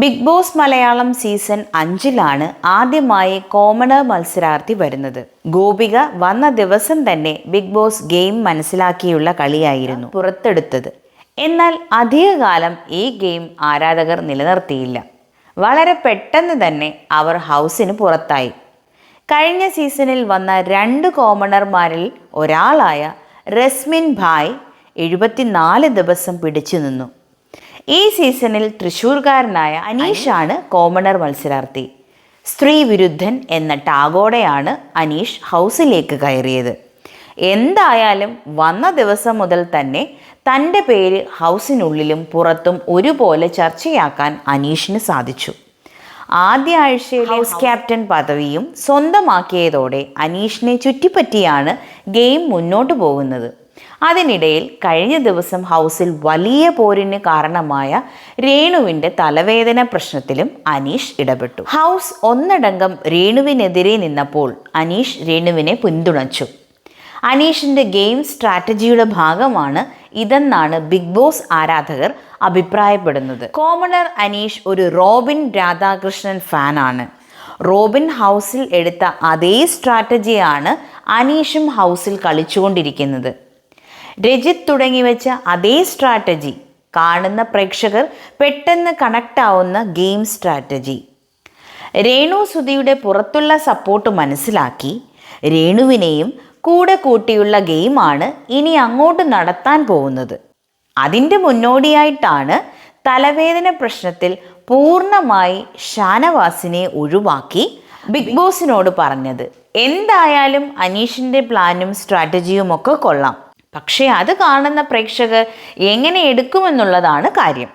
Big boss Malayalam season അഞ്ചിലാണ് ആദ്യമായി commoner മത്സരാർത്ഥി വരുന്നത്. ഗോപിക വന്ന ദിവസം തന്നെ ബിഗ് ബോസ് ഗെയിം മനസ്സിലാക്കിയുള്ള കളിയായിരുന്നു പുറത്തെടുത്തത്. എന്നാൽ അധികകാലം ഈ ഗെയിം ആരാധകർ നിലനിർത്തിയില്ല. വളരെ പെട്ടെന്ന് തന്നെ അവർ ഹൗസിന് പുറത്തായി. കഴിഞ്ഞ സീസണിൽ വന്ന രണ്ട് കോമണർമാരിൽ ഒരാളായ റസ്മിൻ ഭായ് എഴുപത്തിനാല് ദിവസം പിടിച്ചു നിന്നു ഈ സീസണിൽ തൃശൂർകാരനായ അനീഷാണ് കോമണർ മത്സരാർത്ഥി. സ്ത്രീ വിരുദ്ധൻ എന്ന ടാഗോടെയാണ് അനീഷ് ഹൗസിലേക്ക് കയറിയത്. എന്തായാലും വന്ന ദിവസം മുതൽ തന്നെ തന്റെ പേര് ഹൗസിനുള്ളിലും പുറത്തും ഒരുപോലെ ചർച്ചയാക്കാൻ അനീഷിന് സാധിച്ചു. ആദ്യ ആഴ്ചയിൽ ഹൗസ് ക്യാപ്റ്റൻ പദവിയും സ്വന്തമാക്കിയതോടെ അനീഷിനെ ചുറ്റിപ്പറ്റിയാണ് ഗെയിം മുന്നോട്ടു പോകുന്നത്. അതിനിടയിൽ കഴിഞ്ഞ ദിവസം ഹൗസിൽ വലിയ പോരിന് കാരണമായ രേണുവിന്റെ തലവേദന പ്രശ്നത്തിലും അനീഷ് ഇടപെട്ടു. ഹൗസ് ഒന്നടങ്കം രേണുവിനെതിരെ നിന്നപ്പോൾ അനീഷ് രേണുവിനെ പിന്തുണച്ചു. അനീഷിന്റെ ഗെയിം സ്ട്രാറ്റജിയുടെ ഭാഗമാണ് ഇതെന്നാണ് ബിഗ് ബോസ് ആരാധകർ അഭിപ്രായപ്പെടുന്നത്. കോമണർ അനീഷ് ഒരു റോബിൻ രാധാകൃഷ്ണൻ ഫാനാണ്. റോബിൻ ഹൗസിൽ എടുത്ത അതേ സ്ട്രാറ്റജിയാണ് അനീഷും ഹൗസിൽ കളിച്ചുകൊണ്ടിരിക്കുന്നത്. രജിത് തുടങ്ങി വെച്ച അതേ സ്ട്രാറ്റജി കാണുന്ന പ്രേക്ഷകർ പെട്ടെന്ന് കണക്ട് ആവുന്ന ഗെയിം സ്ട്രാറ്റജി രേണു സുധിയുടെ പുറത്തുള്ള സപ്പോർട്ട് മനസ്സിലാക്കി രേണുവിനെയും കൂടെ കൂട്ടിയുള്ള ഗെയിമാണ് ഇനി അങ്ങോട്ട് നടത്താൻ പോകുന്നത്. അതിന്റെ മുന്നോടിയായിട്ടാണ് തലവേദന പ്രശ്നത്തിൽ പൂർണമായി ഷാനവാസിനെ ഒഴിവാക്കി ബിഗ് ബോസിനോട് പറഞ്ഞത്. എന്തായാലും അനീഷിന്റെ പ്ലാനും സ്ട്രാറ്റജിയും ഒക്കെ കൊള്ളാം. പക്ഷേ അത് കാണുന്ന പ്രേക്ഷകർ എങ്ങനെ എടുക്കുമെന്നുള്ളതാണ് കാര്യം.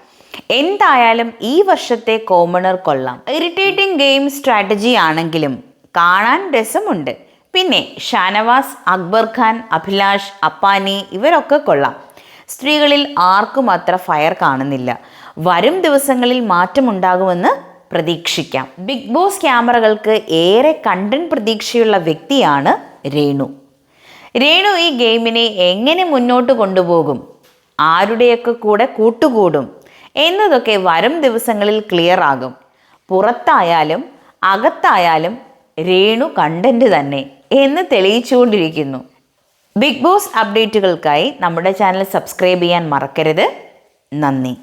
എന്തായാലും ഈ വർഷത്തെ കോമണർ കൊള്ളാം. ഇറിറ്റേറ്റിംഗ് ഗെയിം സ്ട്രാറ്റജി ആണെങ്കിലും കാണാൻ രസമുണ്ട്. പിന്നെ ഷാനവാസ് അക്ബർ ഖാൻ അഭിലാഷ് അപ്പാനി ഇവരൊക്കെ കൊള്ളാം. സ്ത്രീകളിൽ ആർക്കും അത്ര ഫയർ കാണുന്നില്ല. വരും ദിവസങ്ങളിൽ മാറ്റമുണ്ടാകുമെന്ന് പ്രതീക്ഷിക്കാം. ബിഗ് ബോസ് ക്യാമറകൾക്ക് ഏറെ കണ്ടന്റ് പ്രതീക്ഷയുള്ള വ്യക്തിയാണ് രേണു. രേണു ഈ ഗെയിമിനെ എങ്ങനെ മുന്നോട്ട് കൊണ്ടുപോകും? ആരുടെയൊക്കെ കൂടെ കൂട്ടുകൂടും? എന്നതൊക്കെ വരും ദിവസങ്ങളിൽ ക്ലിയർ ആകും. പുറത്തായാലും അകത്തായാലും രേണു കണ്ടന്റ് തന്നെ എന്ന് തെളിയിച്ചുകൊണ്ടിരിക്കുന്നു. ബിഗ് ബോസ് അപ്ഡേറ്റുകൾക്കായി നമ്മുടെ ചാനൽ സബ്സ്ക്രൈബ് ചെയ്യാൻ മറക്കരുത്. നന്ദി.